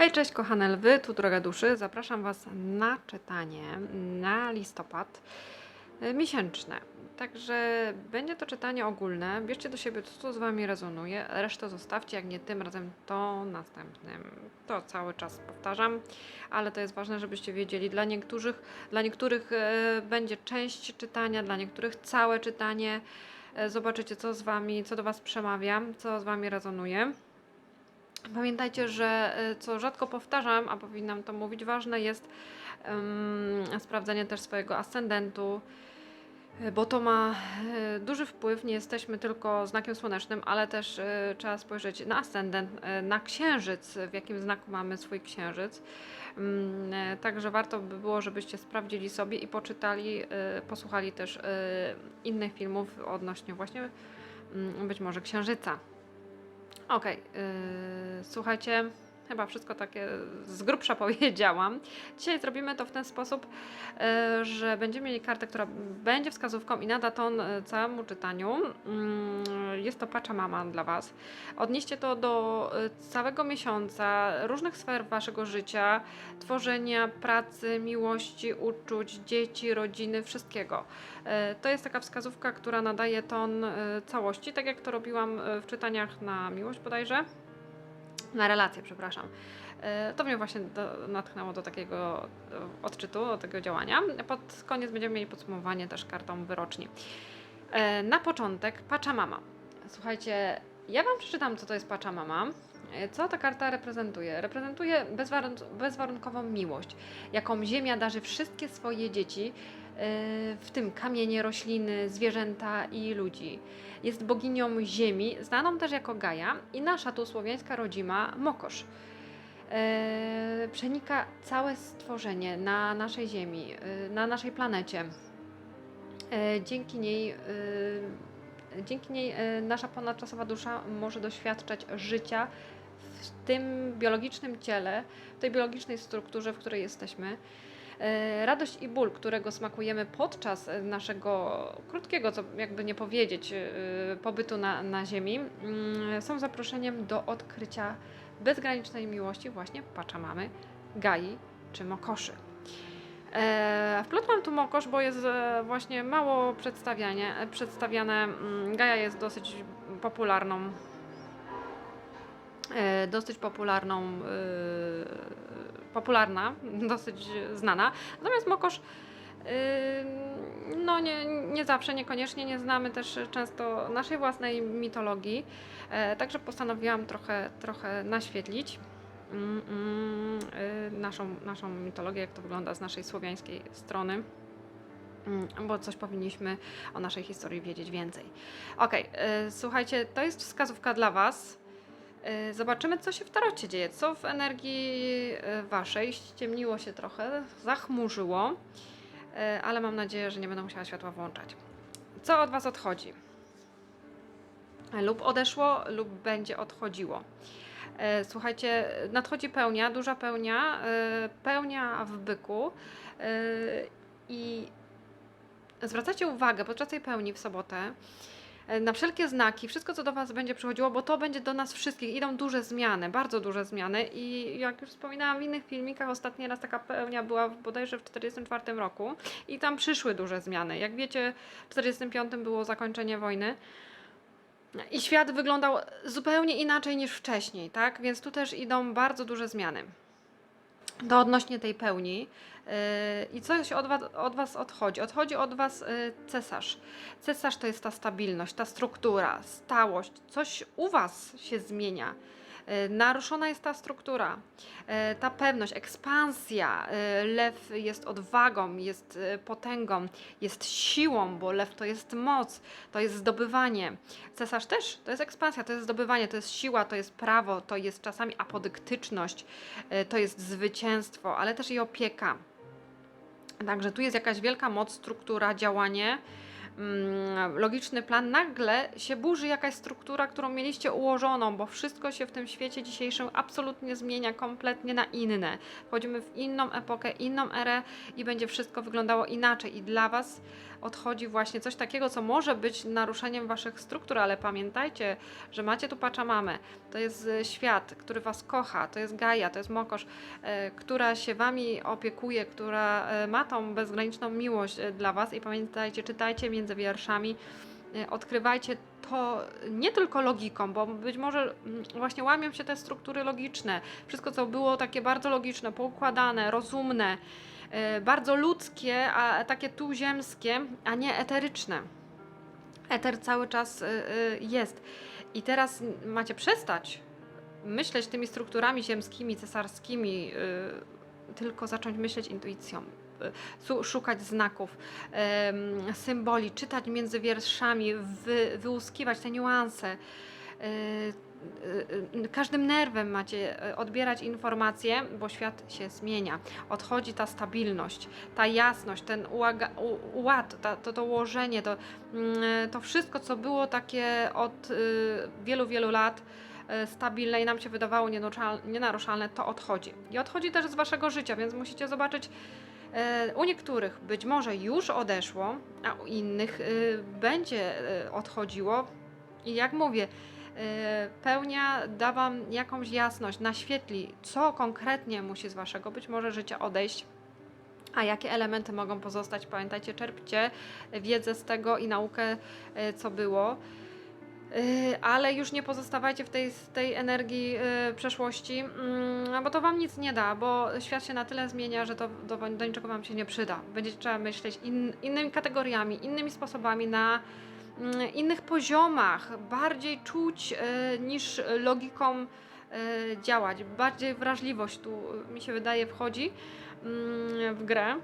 Hej, cześć kochane lwy, tu Droga Duszy. Zapraszam Was na czytanie na listopad y, miesięczne. Także będzie to czytanie ogólne. Bierzcie do siebie to, co z Wami rezonuje. Resztę zostawcie, jak nie tym razem, to następnym. To cały czas powtarzam, ale to jest ważne, żebyście wiedzieli. Dla niektórych, dla niektórych e, będzie część czytania, dla niektórych całe czytanie. E, Zobaczycie, co z Wami, co do Was przemawia, co z Wami rezonuje. Pamiętajcie, że y, co rzadko powtarzam, a powinnam to mówić, ważne jest um, sprawdzenie też swojego ascendentu, y, bo to ma y, duży wpływ. Nie jesteśmy tylko znakiem słonecznym, ale też trzeba spojrzeć na ascendent, na księżyc, w jakim znaku mamy swój księżyc. Mm, Także warto by było, żebyście sprawdzili sobie i poczytali, posłuchali też innych filmów odnośnie właśnie mm, być może księżyca. Okej, yy, słuchajcie, chyba wszystko takie z grubsza powiedziałam. Dzisiaj zrobimy to w ten sposób, yy, że będziemy mieli kartę, która będzie wskazówką i nada ton yy, całemu czytaniu. Yy, jest to Pachamama dla Was. Odnieście to do yy, całego miesiąca, różnych sfer Waszego życia, tworzenia, pracy, miłości, uczuć, dzieci, rodziny, wszystkiego. E, To jest taka wskazówka, która nadaje ton e, całości, tak jak to robiłam e, w czytaniach na miłość bodajże. Na relację, przepraszam. E, To mnie właśnie do, natchnęło do takiego e, odczytu, do tego działania. Pod koniec będziemy mieli podsumowanie też kartą wyroczni. E, Na początek Pachamama. Słuchajcie, ja Wam przeczytam, co to jest Pachamama. E, Co ta karta reprezentuje? Reprezentuje bezwarun- bezwarunkową miłość, jaką Ziemia darzy wszystkie swoje dzieci, w tym kamienie, rośliny, zwierzęta i ludzi. Jest boginią ziemi, znaną też jako Gaja i nasza tu słowiańska rodzima Mokosz. E, Przenika całe stworzenie na naszej ziemi, e, na naszej planecie. E, Dzięki niej, dzięki niej nasza ponadczasowa dusza może doświadczać życia w tym biologicznym ciele, w tej biologicznej strukturze, w której jesteśmy. E, Radość i ból, którego smakujemy podczas e, naszego krótkiego, co jakby nie powiedzieć, e, pobytu na, na Ziemi, mm, są zaproszeniem do odkrycia bezgranicznej miłości właśnie Pachamamy, Gai czy Mokoszy. Wplotłam tu Mokosz, bo jest właśnie mało przedstawianie, e, przedstawiane. mm, Gaja jest dosyć popularną dosyć popularną, popularna, dosyć znana. Natomiast Mokosz no nie, nie zawsze, niekoniecznie nie znamy też często naszej własnej mitologii, e, także postanowiłam trochę, trochę naświetlić mm, mm, y, naszą, naszą mitologię, jak to wygląda z naszej słowiańskiej strony. Mm, Bo coś powinniśmy o naszej historii wiedzieć więcej. Y, słuchajcie, to jest wskazówka dla Was. Y, Zobaczymy, co się w tarocie dzieje, co w energii y, Waszej. Ściemniło się trochę, zachmurzyło, y, ale mam nadzieję, że nie będę musiała światła włączać. Co od Was odchodzi? Lub odeszło, lub będzie odchodziło. E, Słuchajcie, nadchodzi pełnia, duża pełnia, e, pełnia w byku e, i zwracacie uwagę podczas tej pełni w sobotę e, na wszelkie znaki, wszystko co do Was będzie przychodziło, bo to będzie do nas wszystkich. Idą duże zmiany, bardzo duże zmiany i jak już wspominałam w innych filmikach, ostatni raz taka pełnia była bodajże w 1944 roku i tam przyszły duże zmiany. Jak wiecie, w 1945 było zakończenie wojny. I świat wyglądał zupełnie inaczej niż wcześniej, tak? Więc tu też idą bardzo duże zmiany. To odnośnie tej pełni. Yy, I coś od was, od was odchodzi. Odchodzi od Was yy, cesarz. Cesarz to jest ta stabilność, ta struktura, stałość. Coś u Was się zmienia. Yy, Naruszona jest ta struktura, yy, ta pewność, ekspansja. Yy, Lew jest odwagą, jest potęgą, jest siłą, bo lew to jest moc, to jest zdobywanie. Cesarz też to jest ekspansja, to jest zdobywanie, to jest siła, to jest prawo, to jest czasami apodyktyczność, to jest zwycięstwo, ale też i opieka. Także tu jest jakaś wielka moc, struktura, działanie, logiczny plan. Nagle się burzy jakaś struktura, którą mieliście ułożoną, bo wszystko się w tym świecie dzisiejszym absolutnie zmienia kompletnie na inne. Wchodzimy w inną epokę, inną erę i będzie wszystko wyglądało inaczej. I dla Was odchodzi właśnie coś takiego, co może być naruszeniem waszych struktur, ale pamiętajcie, że macie tu Pachamamę. To jest e, świat, który was kocha, to jest Gaia, to jest Mokosz, e, która się wami opiekuje, która e, ma tą bezgraniczną miłość dla was i pamiętajcie, czytajcie między wierszami, odkrywajcie to nie tylko logiką, bo być może mm, właśnie łamią się te struktury logiczne. Wszystko, co było takie bardzo logiczne, poukładane, rozumne, bardzo ludzkie, a takie tu ziemskie, a nie eteryczne. Eter cały czas y, y, jest. I teraz macie przestać myśleć tymi strukturami ziemskimi, cesarskimi, tylko zacząć myśleć intuicją. Szukać znaków, symboli, czytać między wierszami, wy, wyłuskiwać te niuanse. Y, y, Każdym nerwem macie y, odbierać informacje, bo świat się zmienia. Odchodzi ta stabilność, ta jasność, ten ułaga, u, ład, ta, to dołożenie, to, mm, to wszystko, co było takie od wielu, wielu lat stabilne i nam się wydawało nienaruszal- nienaruszalne, to odchodzi. I odchodzi też z waszego życia, więc musicie zobaczyć, u niektórych być może już odeszło, a u innych będzie odchodziło. I jak mówię, pełnia da wam jakąś jasność, naświetli, co konkretnie musi z waszego być może życia odejść. A jakie elementy mogą pozostać? Pamiętajcie, czerpcie wiedzę z tego i naukę, y, co było. Y, Ale już nie pozostawajcie w tej, tej energii y, przeszłości, mm, bo to wam nic nie da, bo świat się na tyle zmienia, że to do, do niczego wam się nie przyda. Będziecie trzeba myśleć in, innymi kategoriami, innymi sposobami, na innych poziomach, bardziej czuć y, niż logiką y, działać. Bardziej wrażliwość tu y, mi się wydaje wchodzi mm, w grę.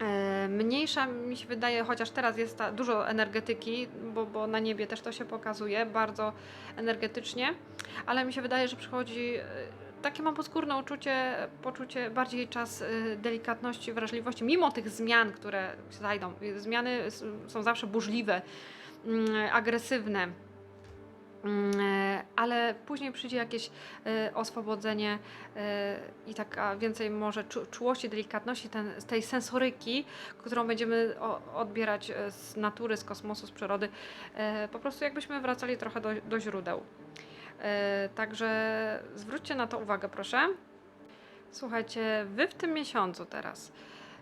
E, Mniejsza mi się wydaje, chociaż teraz jest ta, dużo energetyki, bo, bo na niebie też to się pokazuje bardzo energetycznie, ale mi się wydaje, że przychodzi e, takie mam podskórne uczucie, poczucie bardziej czas e, delikatności, wrażliwości, mimo tych zmian, które zajdą. Zmiany są zawsze burzliwe, mm, agresywne. Mm, Ale później przyjdzie jakieś e, oswobodzenie e, i taka więcej może czu, czułości, delikatności, ten, tej sensoryki, którą będziemy odbierać z natury, z kosmosu, z przyrody. Po prostu jakbyśmy wracali trochę do, do źródeł. E, Także zwróćcie na to uwagę, proszę. Słuchajcie, wy w tym miesiącu teraz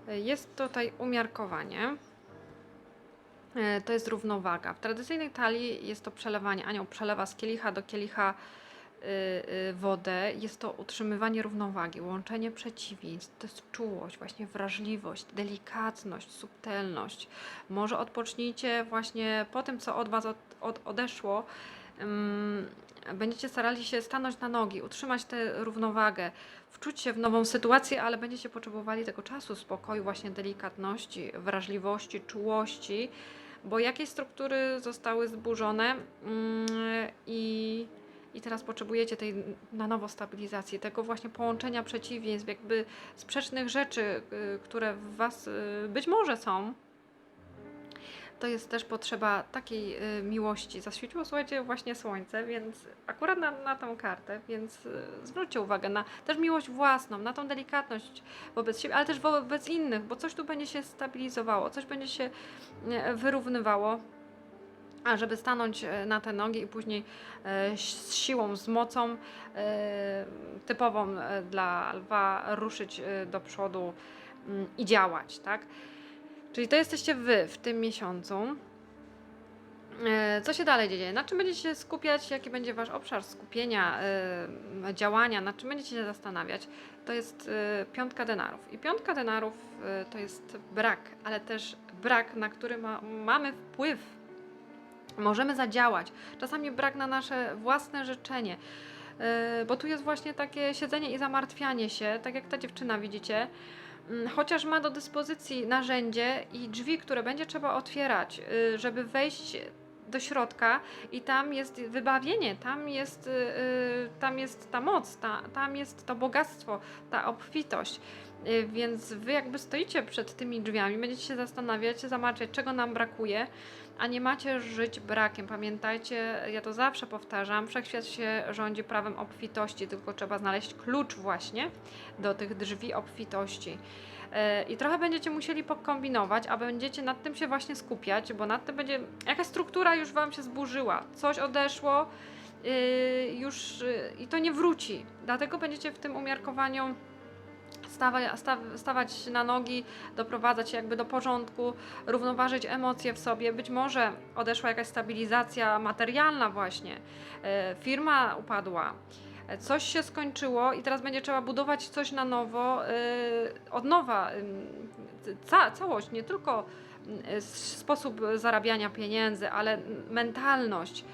e, jest tutaj umiarkowanie. E, To jest równowaga. W tradycyjnej talii jest to przelewanie. Anioł przelewa z kielicha do kielicha wodę. Jest to utrzymywanie równowagi, łączenie przeciwieństw. To jest czułość, właśnie wrażliwość, delikatność, subtelność. Może odpocznijcie właśnie po tym, co od Was od, od, odeszło. Będziecie starali się stanąć na nogi, utrzymać tę równowagę, wczuć się w nową sytuację, ale będziecie potrzebowali tego czasu, spokoju, właśnie delikatności, wrażliwości, czułości, bo jakieś struktury zostały zburzone mm, i, i teraz potrzebujecie tej na nowo stabilizacji, tego właśnie połączenia przeciwieństw, jakby sprzecznych rzeczy, y, które w Was y, być może są. To jest też potrzeba takiej y, miłości. Zaświeciło, słuchajcie, właśnie słońce, więc akurat na, na tą kartę, więc y, zwróćcie uwagę na też miłość własną, na tą delikatność wobec siebie, ale też wobec innych, bo coś tu będzie się stabilizowało, coś będzie się e, wyrównywało. A żeby stanąć na te nogi i później z siłą, z mocą typową dla lwa ruszyć do przodu mm, i działać, tak? Czyli to jesteście wy w tym miesiącu. E, Co się dalej dzieje? Na czym będziecie się skupiać? Jaki będzie wasz obszar skupienia, e, działania? Nad czym będziecie się zastanawiać? To jest e, piątka denarów. I piątka denarów to jest brak, ale też brak, na który ma, mamy wpływ. Możemy zadziałać. Czasami brak na nasze własne życzenie. Bo tu jest właśnie takie siedzenie i zamartwianie się, tak jak ta dziewczyna widzicie. Mm, Chociaż ma do dyspozycji narzędzie i drzwi, które będzie trzeba otwierać, y, żeby wejść do środka i tam jest wybawienie, tam jest, y, y, tam jest ta moc, ta, tam jest to bogactwo, ta obfitość. Y, Więc wy jakby stoicie przed tymi drzwiami, będziecie się zastanawiać, zamawiać, czego nam brakuje, a nie macie żyć brakiem. Pamiętajcie, ja to zawsze powtarzam, wszechświat się rządzi prawem obfitości, tylko trzeba znaleźć klucz właśnie do tych drzwi obfitości. E, I trochę będziecie musieli pokombinować, a będziecie nad tym się właśnie skupiać, bo nad tym będzie jakaś struktura już Wam się zburzyła, coś odeszło yy, już yy, i to nie wróci. Dlatego będziecie w tym umiarkowaniu stawa, staw, stawać na nogi, doprowadzać się jakby do porządku, równoważyć emocje w sobie. Być może odeszła jakaś stabilizacja materialna właśnie, e, firma upadła, coś się skończyło i teraz będzie trzeba budować coś na nowo, e, od nowa, ym, ca, całość, nie tylko s- sposób zarabiania pieniędzy, ale mentalność,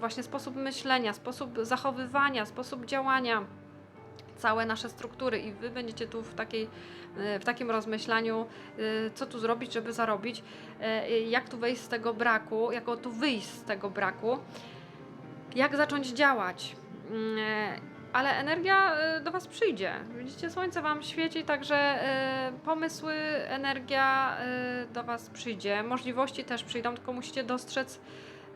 właśnie sposób myślenia, sposób zachowywania, sposób działania całe nasze struktury i wy będziecie tu w, takiej, w takim rozmyślaniu, co tu zrobić, żeby zarobić, jak tu wejść z tego braku, jak tu wyjść z tego braku, jak zacząć działać. Mm, e, Ale energia e, do Was przyjdzie. Widzicie, słońce Wam świeci, także e, pomysły, energia do Was przyjdzie. Możliwości też przyjdą, tylko musicie dostrzec,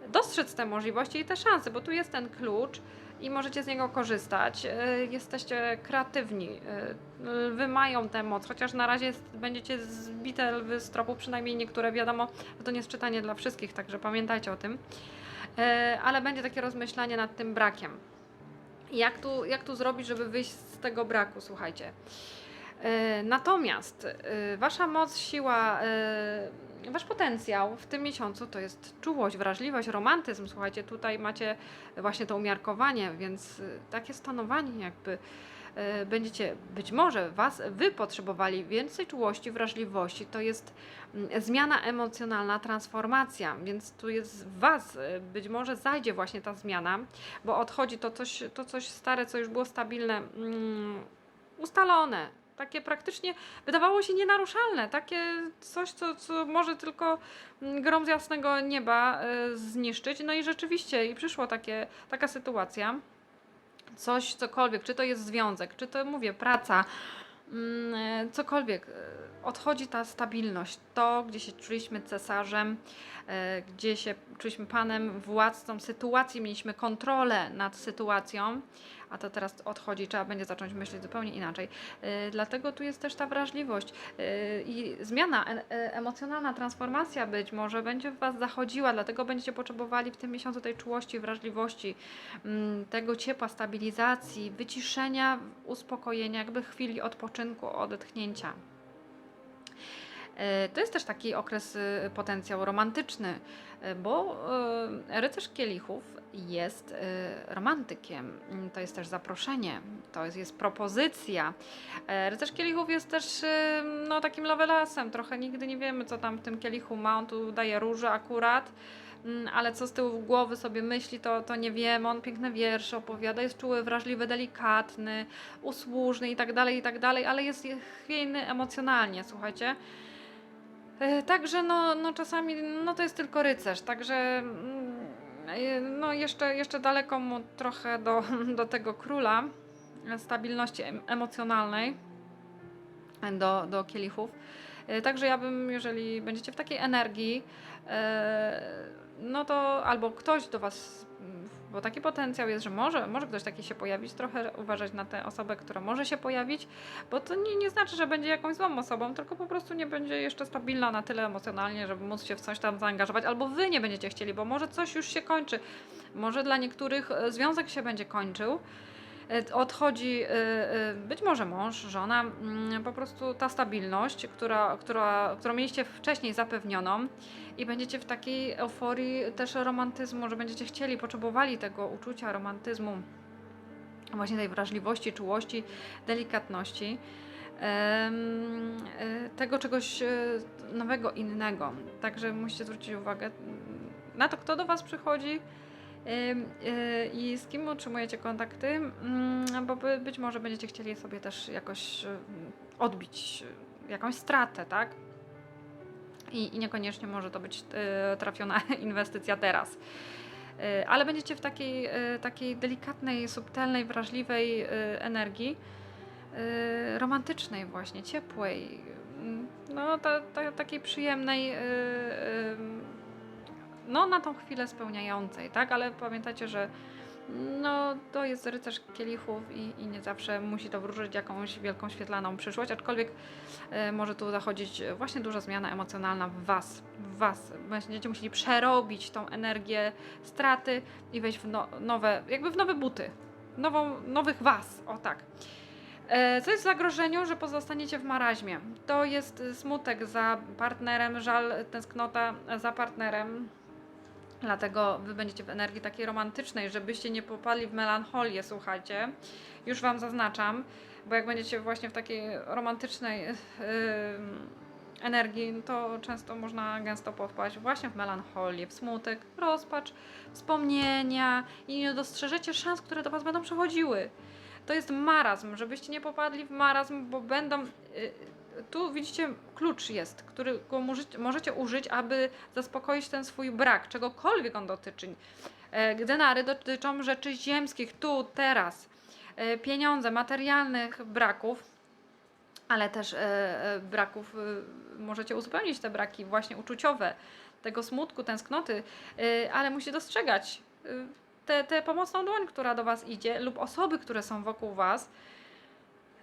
dostrzec te możliwości i te szanse, bo tu jest ten klucz i możecie z niego korzystać. Jesteście kreatywni, lwy mają tę moc, chociaż na razie jest, będziecie zbite lwy z tropu, przynajmniej niektóre, wiadomo, to nie jest czytanie dla wszystkich, także pamiętajcie o tym. Ale będzie takie rozmyślanie nad tym brakiem. Jak tu, jak tu zrobić, żeby wyjść z tego braku, słuchajcie. E, Natomiast e, wasza moc, siła, e, wasz potencjał w tym miesiącu to jest czułość, wrażliwość, romantyzm. Słuchajcie, tutaj macie właśnie to umiarkowanie, więc takie stanowanie jakby będziecie, być może was, wy potrzebowali więcej czułości, wrażliwości. To jest mm, zmiana emocjonalna, transformacja, więc tu jest w was, e, być może zajdzie właśnie ta zmiana, bo odchodzi to coś, to coś stare, co już było stabilne, mm, ustalone, takie praktycznie wydawało się nienaruszalne, takie coś, co, co może tylko mm, grom z jasnego nieba e, zniszczyć. No i rzeczywiście, i przyszło takie, taka sytuacja, coś, cokolwiek, czy to jest związek, czy to mówię, praca, mm, cokolwiek, e, odchodzi ta stabilność, to, gdzie się czuliśmy cesarzem, e, gdzie się czuliśmy panem, władcą sytuacji, mieliśmy kontrolę nad sytuacją, a to teraz odchodzi, trzeba będzie zacząć myśleć zupełnie inaczej. E, Dlatego tu jest też ta wrażliwość e, i zmiana e- e- emocjonalna, transformacja być może będzie w Was zachodziła, dlatego będziecie potrzebowali w tym miesiącu tej czułości, wrażliwości, mm, tego ciepła, stabilizacji, wyciszenia, uspokojenia, jakby chwili odpoczynku, odetchnięcia. E, To jest też taki okres y, potencjał romantyczny, e, bo e, rycerz kielichów jest romantykiem. Mm, To jest też zaproszenie, to jest, jest propozycja. Rycerz kielichów jest też e, no, takim lovelasem. Trochę nigdy nie wiemy, co tam w tym kielichu ma. On tu daje róże akurat. Mm, Ale co z tyłu głowy sobie myśli, to, to nie wiemy. On piękne wiersze opowiada, jest czuły, wrażliwy, delikatny, usłużny i tak dalej, i tak dalej, ale jest chwiejny emocjonalnie, słuchajcie. E, Także no, no czasami no to jest tylko rycerz, także mm, e, no jeszcze, jeszcze daleko mu trochę do, do tego króla stabilności em- emocjonalnej do, do kielichów. E, Także ja bym, jeżeli będziecie w takiej energii, no to albo ktoś do Was, bo taki potencjał jest, że może, może ktoś taki się pojawić, trochę uważać na tę osobę, która może się pojawić, bo to nie, nie znaczy, że będzie jakąś złą osobą, tylko po prostu nie będzie jeszcze stabilna na tyle emocjonalnie, żeby móc się w coś tam zaangażować, albo wy nie będziecie chcieli, bo może coś już się kończy. Może dla niektórych e, związek się będzie kończył. E, Odchodzi e, e, być może mąż, żona, mm, po prostu ta stabilność, która, która, którą mieliście wcześniej zapewnioną i będziecie w takiej euforii też romantyzmu, że będziecie chcieli, potrzebowali tego uczucia romantyzmu, właśnie tej wrażliwości, czułości, delikatności tego czegoś nowego, innego. Także musicie zwrócić uwagę na to, kto do Was przychodzi i z kim utrzymujecie kontakty, mm, bo by, być może będziecie chcieli sobie też jakoś e, odbić e, jakąś stratę, tak? I, I niekoniecznie może to być e, trafiona inwestycja teraz. E, Ale będziecie w takiej, e, takiej delikatnej, subtelnej, wrażliwej e, energii, romantycznej właśnie, ciepłej, mm, no ta, ta, takiej przyjemnej, no na tą chwilę spełniającej, tak? Ale pamiętajcie, że no to jest rycerz kielichów i, i nie zawsze musi to wróżyć jakąś wielką świetlaną przyszłość, aczkolwiek e, może tu zachodzić właśnie duża zmiana emocjonalna w Was, w Was. Będziecie musieli przerobić tą energię straty i wejść w no, nowe, jakby w nowe buty, nową, nowych Was, o tak. E, Co jest w zagrożeniu, że pozostaniecie w maraźmie. To jest y, smutek za partnerem, żal, tęsknota za partnerem. Dlatego wy będziecie w energii takiej romantycznej, żebyście nie popadli w melancholię, słuchajcie. Już wam zaznaczam, bo jak będziecie właśnie w takiej romantycznej yy, energii, to często można gęsto popaść właśnie w melancholię, w smutek, rozpacz, wspomnienia i nie dostrzeżecie szans, które do was będą przychodziły. To jest marazm, żebyście nie popadli w marazm, bo będą. Yy, tu widzicie, klucz jest, którego możecie, użyć, aby zaspokoić ten swój brak, czegokolwiek on dotyczy. E, Denary dotyczą rzeczy ziemskich, tu, teraz. E, Pieniądze, materialnych braków, ale też e, braków, możecie uzupełnić te braki właśnie uczuciowe, tego smutku, tęsknoty, ale musicie dostrzegać tę pomocną dłoń, która do Was idzie, lub osoby, które są wokół Was,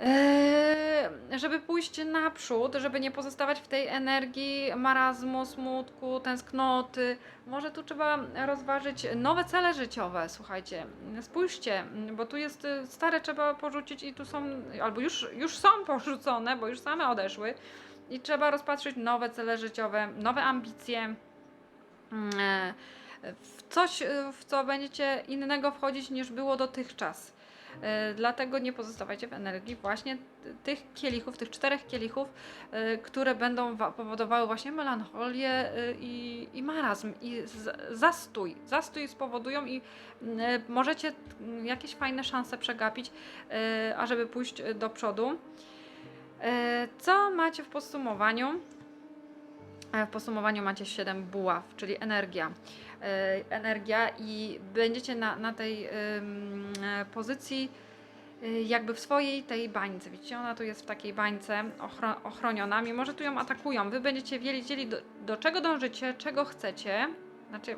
Eee, żeby pójść naprzód, żeby nie pozostawać w tej energii marazmu, smutku, tęsknoty. Może tu trzeba rozważyć nowe cele życiowe, słuchajcie. Spójrzcie, bo tu jest y, stare trzeba porzucić i tu są, albo już, już są porzucone, bo już same odeszły. I trzeba rozpatrzyć nowe cele życiowe, nowe ambicje. Mm, e, W coś, y, w co będziecie innego wchodzić niż było dotychczas. E, Dlatego nie pozostawajcie w energii właśnie tych kielichów, tych czterech kielichów, e, które będą wa- powodowały właśnie melancholię e, i, i marazm, i zastój. Zastój spowodują i możecie mm, jakieś fajne szanse przegapić, ażeby pójść do przodu. Co macie w podsumowaniu? W podsumowaniu macie 7 buław, czyli energia. E, Energia i będziecie na, na tej e, pozycji y, jakby w swojej tej bańce. Widzicie, ona tu jest w takiej bańce ochro, ochroniona, mimo że tu ją atakują. Wy będziecie wiedzieli, do, do czego dążycie, czego chcecie. Znaczy,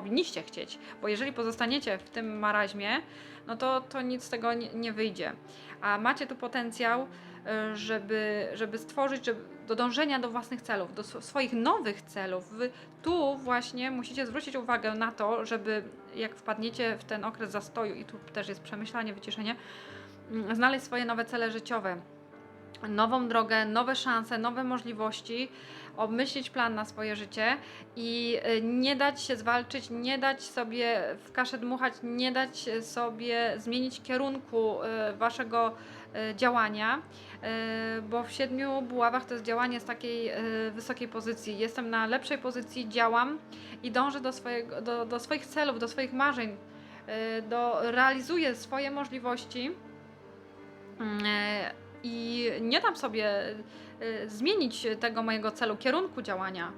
powinniście chcieć, bo jeżeli pozostaniecie w tym maraźmie, no to, to nic z tego nie, nie wyjdzie. A macie tu potencjał, y, żeby, żeby stworzyć, żeby, do dążenia do własnych celów, do sw- swoich nowych celów. Wy tu właśnie musicie zwrócić uwagę na to, żeby jak wpadniecie w ten okres zastoju, i tu też jest przemyślanie, wyciszenie, mm, znaleźć swoje nowe cele życiowe, nową drogę, nowe szanse, nowe możliwości, obmyślić plan na swoje życie i y, nie dać się zwalczyć, nie dać sobie w kaszę dmuchać, nie dać sobie zmienić kierunku y, waszego y, działania, bo w siedmiu buławach to jest działanie z takiej wysokiej pozycji. Jestem na lepszej pozycji, działam i dążę do, swojego, do, do swoich celów, do swoich marzeń, do, realizuję swoje możliwości. Mm, I nie dam sobie zmienić tego mojego celu, kierunku działania.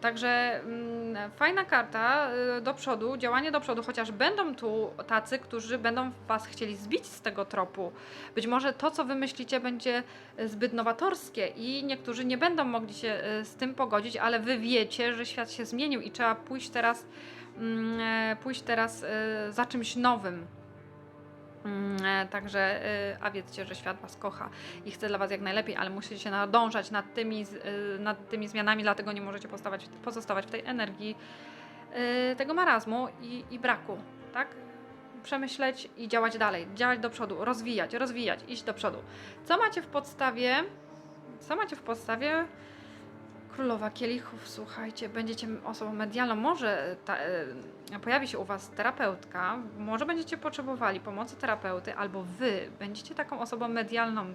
Także mm, fajna karta y, do przodu, działanie do przodu, chociaż będą tu tacy, którzy będą Was chcieli zbić z tego tropu. Być może to, co wymyślicie, będzie y, zbyt nowatorskie i niektórzy nie będą mogli się y, z tym pogodzić, ale Wy wiecie, że świat się zmienił i trzeba pójść teraz, mm, e, pójść teraz y, za czymś nowym. Mm, e, Także, y, a wiedzcie, że świat Was kocha i chce dla Was jak najlepiej, ale musicie nadążać nad tymi, y, nad tymi zmianami, dlatego nie możecie postawać, pozostawać w tej energii y, tego marazmu i, i braku, tak? Przemyśleć i działać dalej, działać do przodu, rozwijać, rozwijać, iść do przodu. Co macie w podstawie? Co macie w podstawie? Królowa Kielichów, słuchajcie, będziecie osobą medialną, może ta, e, pojawi się u Was terapeutka, może będziecie potrzebowali pomocy terapeuty, albo Wy będziecie taką osobą medialną,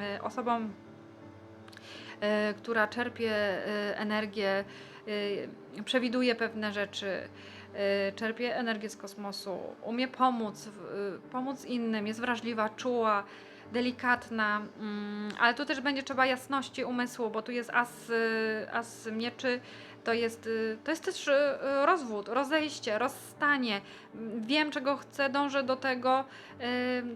e, osobą, e, która czerpie e, energię, e, przewiduje pewne rzeczy, e, czerpie energię z kosmosu, umie pomóc, w- e, pomóc innym, jest wrażliwa, czuła, delikatna, mm, ale tu też będzie trzeba jasności umysłu, bo tu jest as, y, as mieczy, to jest, y, to jest też y, rozwód, rozejście, rozstanie. Mm, Wiem, czego chcę, dążę do tego.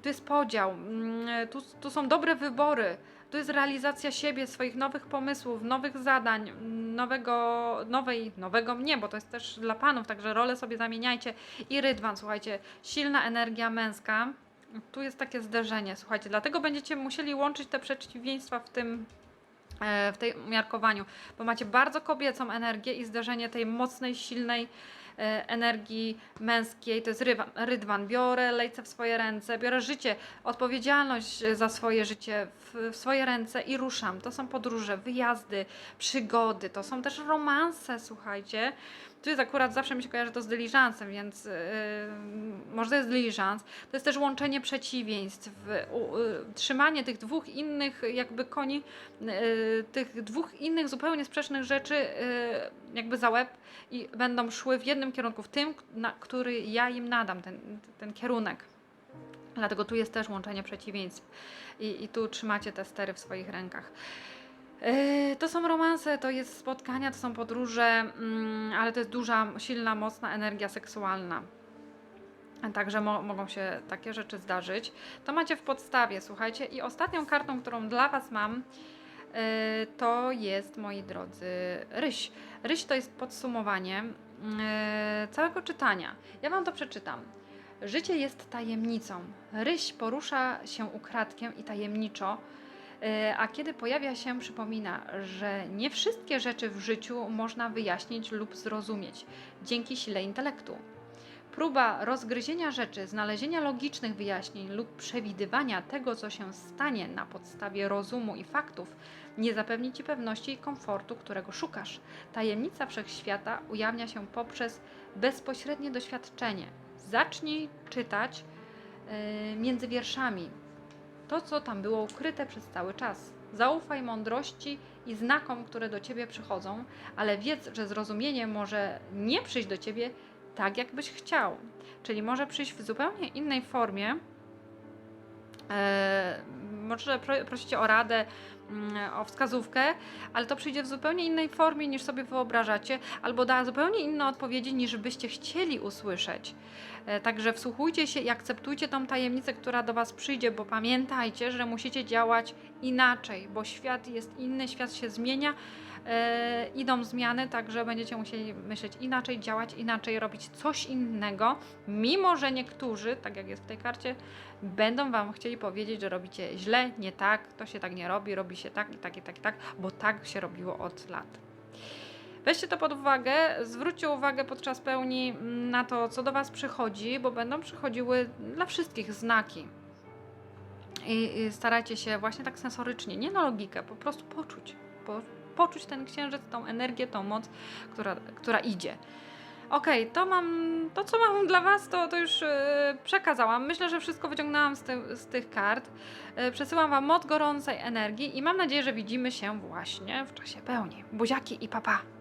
Tu jest podział, mm, tu, tu są dobre wybory. Tu jest realizacja siebie, swoich nowych pomysłów, nowych zadań, nowego, nowej, nowego mnie, bo to jest też dla panów, także rolę sobie zamieniajcie. I rydwan, słuchajcie, silna energia męska. Tu jest takie zderzenie, słuchajcie, dlatego będziecie musieli łączyć te przeciwieństwa w tym e, w tej umiarkowaniu, bo macie bardzo kobiecą energię i zderzenie tej mocnej, silnej e, energii męskiej, to jest rydwan, rydwan. Biorę lejce w swoje ręce, biorę życie, odpowiedzialność za swoje życie w, w swoje ręce i ruszam. To są podróże, wyjazdy, przygody, to są też romanse, słuchajcie. Tu jest akurat zawsze mi się kojarzy to z dyliżansem, więc yy, może to jest dyliżans. To jest też łączenie przeciwieństw, y, trzymanie tych dwóch innych jakby koni, y, tych dwóch innych zupełnie sprzecznych rzeczy y, jakby za łeb i będą szły w jednym kierunku, w tym, na który ja im nadam, ten, ten kierunek. Dlatego tu jest też łączenie przeciwieństw i, i tu trzymacie te stery w swoich rękach. Yy, To są romanse, to jest spotkania, to są podróże, mm, ale to jest duża, silna, mocna energia seksualna. Także mo mogą się takie rzeczy zdarzyć. To macie w podstawie, słuchajcie. I ostatnią kartą, którą dla Was mam, yy, to jest, moi drodzy, ryś. Ryś to jest podsumowanie yy, całego czytania. Ja Wam to przeczytam. Życie jest tajemnicą. Ryś porusza się ukradkiem i tajemniczo, E, A kiedy pojawia się, przypomina, że nie wszystkie rzeczy w życiu można wyjaśnić lub zrozumieć dzięki sile intelektu. Próba rozgryzienia rzeczy, znalezienia logicznych wyjaśnień lub przewidywania tego, co się stanie na podstawie rozumu i faktów, nie zapewni ci pewności i komfortu, którego szukasz. Tajemnica wszechświata ujawnia się poprzez bezpośrednie doświadczenie. Zacznij czytać e, między wierszami, to, co tam było ukryte przez cały czas. Zaufaj mądrości i znakom, które do ciebie przychodzą, ale wiedz, że zrozumienie może nie przyjść do ciebie tak, jakbyś chciał. Czyli może przyjść w zupełnie innej formie. Może pro, prosicie o radę, mm, o wskazówkę, ale to przyjdzie w zupełnie innej formie niż sobie wyobrażacie, albo da zupełnie inne odpowiedzi niż byście chcieli usłyszeć. E, Także wsłuchujcie się i akceptujcie tą tajemnicę, która do Was przyjdzie, bo pamiętajcie, że musicie działać inaczej, bo świat jest inny, świat się zmienia, e, idą zmiany, także będziecie musieli myśleć inaczej, działać inaczej, robić coś innego, mimo że niektórzy, tak jak jest w tej karcie, będą Wam chcieli powiedzieć, że robicie źle, nie tak, to się tak nie robi, robi się tak i tak i tak i tak, bo tak się robiło od lat. Weźcie to pod uwagę, zwróćcie uwagę podczas pełni mm, na to, co do Was przychodzi, bo będą przychodziły dla wszystkich znaki. I, i starajcie się właśnie tak sensorycznie, nie na logikę, po prostu poczuć. Po, poczuć ten księżyc, tą energię, tą moc, która, która idzie. Okej, to mam, to co mam dla Was, to, to już e, przekazałam. Myślę, że wszystko wyciągnęłam z, ty, z tych kart. E, przesyłam Wam moc gorącej energii i mam nadzieję, że widzimy się właśnie w czasie pełni. Buziaki i papa. Pa.